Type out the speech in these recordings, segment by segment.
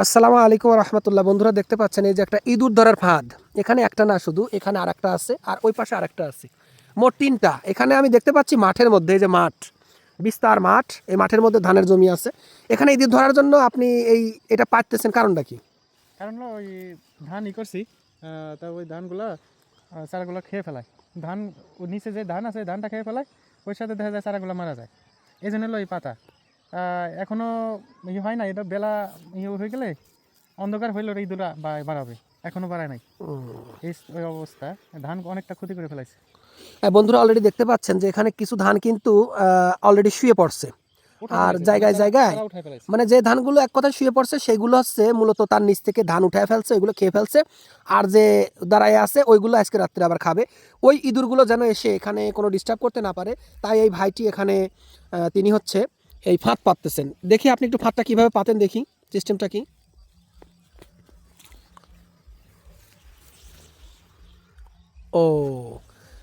আসসালামু আলাইকুম রহমতুল্লাহ। বন্ধুরা, দেখতে পাচ্ছেন এই যে একটা ইঁদুর ধরার ফাঁদ। এখানে একটা না, শুধু এখানে আর একটা আছে, আর ওই পাশে আর একটা আছে। মোট তিনটা। এখানে আমি দেখতে পাচ্ছি মাঠের মধ্যে, এই যে মাঠ, বিস্তার মাঠ, এই মাঠের মধ্যে ধানের জমি আছে। এখানে ইঁদুর ধরার জন্য আপনি এই, এটা পাচ্তেছেন কারণটা কি? কারণ ওই ধান ই করছি তা ওই ধানগুলো চারাগুলো খেয়ে ফেলায়। ধান, নিচে যে ধান আছে, ধানটা খেয়ে ফেলায়, ওই সাথে দেখা যায় চারাগুলো মারা যায়। এই জন্য হলো এই পাতা। আহ, এখনও ই হয় না এটা বেলা ইয়ে হয়ে গেলে অন্ধকার হইলে ওরা ইঁদুরা বাড়াবে এখনও বাড়ায় নাই। এই অবস্থা ধান অনেকটা ক্ষতি করে ফেলাইছে। হ্যাঁ, বন্ধুরা অলরেডি দেখতে পাচ্ছেন যে এখানে কিছু ধান কিন্তু অলরেডি শুয়ে পড়ছে। আর জায়গায় জায়গায় মানে যে ধানগুলো এক কথায় শুয়ে পড়ছে সেগুলো হচ্ছে মূলত তার নিচ থেকে ধান উঠায় ফেলছে ওইগুলো খেয়ে ফেলছে। আর যে দাঁড়ায় আছে ওইগুলো আজকে রাত্রে আবার খাবে। ওই ইঁদুরগুলো যেন এসে এখানে কোনো ডিস্টার্ব করতে না পারে তাই এই ভাইটি এখানে তিনি হচ্ছে এই ফাঁদ পাততেছেন। দেখি আপনি একটু ফাঁদটা কীভাবে পাতেন দেখি, সিস্টেমটা কি? ও,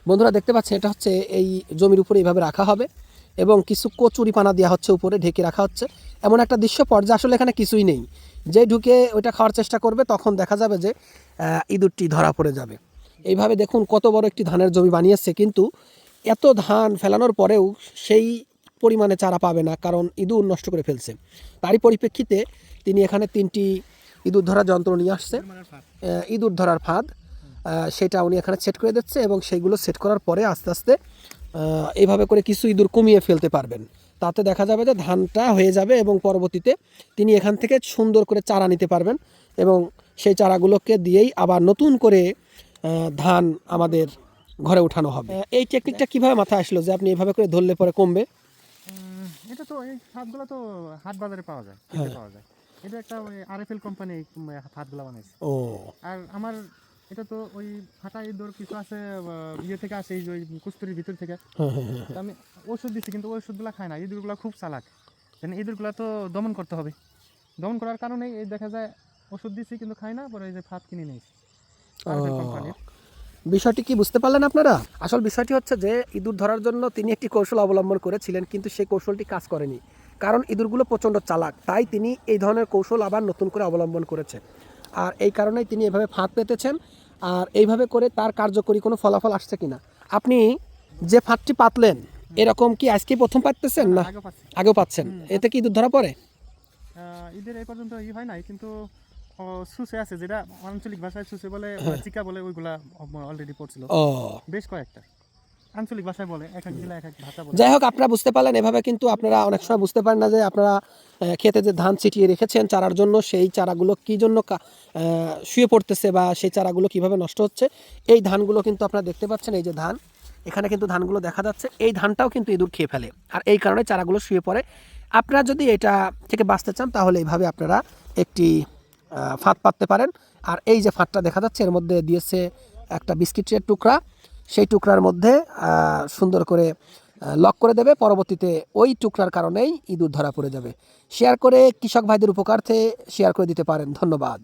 বন্ধুরা দেখতে পাচ্ছেন, এটা হচ্ছে এই জমির উপরে এইভাবে রাখা হবে এবং কিছু কচুরি পানা দেওয়া হচ্ছে উপরে, ঢেকে রাখা হচ্ছে। এমন একটা দৃশ্য পর্যায়ে আসলে এখানে কিছুই নেই। যে ঢুকে ওইটা খাওয়ার চেষ্টা করবে, তখন দেখা যাবে যে ইঁদুরটি ধরা পড়ে যাবে। এইভাবে দেখুন কত বড় একটি ধানের জমি বানিয়েছে, কিন্তু এত ধান ফেলানোর পরেও সেই পরিমাণে চারা পাবে না, কারণ ইঁদুর নষ্ট করে ফেলছে। তারই পরিপ্রেক্ষিতে তিনি এখানে তিনটি ইঁদুর ধরার যন্ত্র নিয়ে আসছে। ইঁদুর ধরার ফাঁদ সেটা উনি এখানে সেট করে দিচ্ছে এবং সেইগুলো সেট করার পরে আস্তে আস্তে এইভাবে করে কিছু ইঁদুর কমিয়ে ফেলতে পারবেন। তাতে দেখা যাবে যে ধানটা হয়ে যাবে এবং পরবর্তীতে তিনি এখান থেকে সুন্দর করে চারা নিতে পারবেন এবং সেই চারাগুলোকে দিয়েই আবার নতুন করে ধান আমাদের ঘরে উঠানো হবে। এই টেকনিকটা কীভাবে মাথায় আসলো যে আপনি এভাবে করে ধরলে পরে কমবে? এটা তো এই তো হাট বাজারে পাওয়া যায় কিনতে পাওয়া যায়। এটা একটা আরএফএল কোম্পানি বানাইছে। ও। আর আমার এটা তো ওই ফাটা ইঁদুর কিছু আছে ইয়ে থেকে আসে এই যে ওই কুস্তুরির ভিতর থেকে। হ্যাঁ হ্যাঁ হ্যাঁ। আমি ওষুধ দিচ্ছি কিন্তু ওষুধগুলো খায় না। ইঁদুরগুলো খুব চালাক। যেন ইঁদুরগুলো তো দমন করতে হবে। দমন করার কারণে এই দেখা যায় ওষুধ দিচ্ছি কিন্তু খায় না পরে এই যে ফাঁদ কিনে নিয়েছি। কোম্পানির বিষয়টি কি বুঝতে পারলেন আপনারা? আসল বিষয়টি হচ্ছে যে ইঁদুর ধরার জন্য তিনি একটি কৌশল অবলম্বন করেছিলেন কিন্তু সেই কৌশলটি কাজ করেনি। কারণ ইঁদুরগুলো প্রচণ্ড চালাক তাই তিনি এই ধরনের কৌশল আবার নতুন করে অবলম্বন করেছেন। আর এই কারণেই তিনি এভাবে ফাঁদ পেতেছেন আর এইভাবে করে তার কার্যকরী কোনো ফলাফল আসছে কিনা। আপনি যে ফাঁদটি পাতলেন এরকম কি আজকে প্রথম পাততেছেন না আগেও পাচ্ছেন এতে কি ইঁদুর ধরা পড়ে? এই পর্যন্ত ই হয় নাই কিন্তু সুসে আছে যেটা আঞ্চলিক ভাষায় সুসে বলে হ্যাঁ। চিকা বলে ওইগুলা অলরেডি পড়ছিল। ও। বেশ কয়েকটা। আঞ্চলিক ভাষায় বলে এক এক জেলা এক এক ভাষা বলে। যাই হোক আপনারা বুঝতে পারলেন এভাবে কিন্তু আপনারা অনেক সময় বুঝতে পারেন না যে আপনারা খেতে যে ধান ছিটিয়ে রেখেছেন চারার জন্য সেই চারাগুলো কি জন্য শুয়ে পড়তেছে বা সেই চারাগুলো কীভাবে নষ্ট হচ্ছে এই ধানগুলো কিন্তু আপনারা দেখতে পাচ্ছেন এই যে ধান। এখানে কিন্তু ধানগুলো দেখা যাচ্ছে এই ধানটাও কিন্তু ইঁদুর খেয়ে ফেলে। আর এই কারণে চারাগুলো শুয়ে পড়ে। আপনারা যদি এটা থেকে বাঁচতে চান তাহলে এইভাবে আপনারা একটি ফাঁদ পাততে পারেন। আর এই যে ফাঁদটা দেখা যাচ্ছে, এর মধ্যে দিয়েছে একটা বিস্কিটের টুকরা। সেই টুকরার মধ্যে সুন্দর করে লক করে দেবে। পরবর্তীতে ওই টুকরার কারণেই ইঁদুর ধরা পড়ে যাবে। শেয়ার করে কৃষক ভাইদের উপকার্থে শেয়ার করে দিতে পারেন। ধন্যবাদ।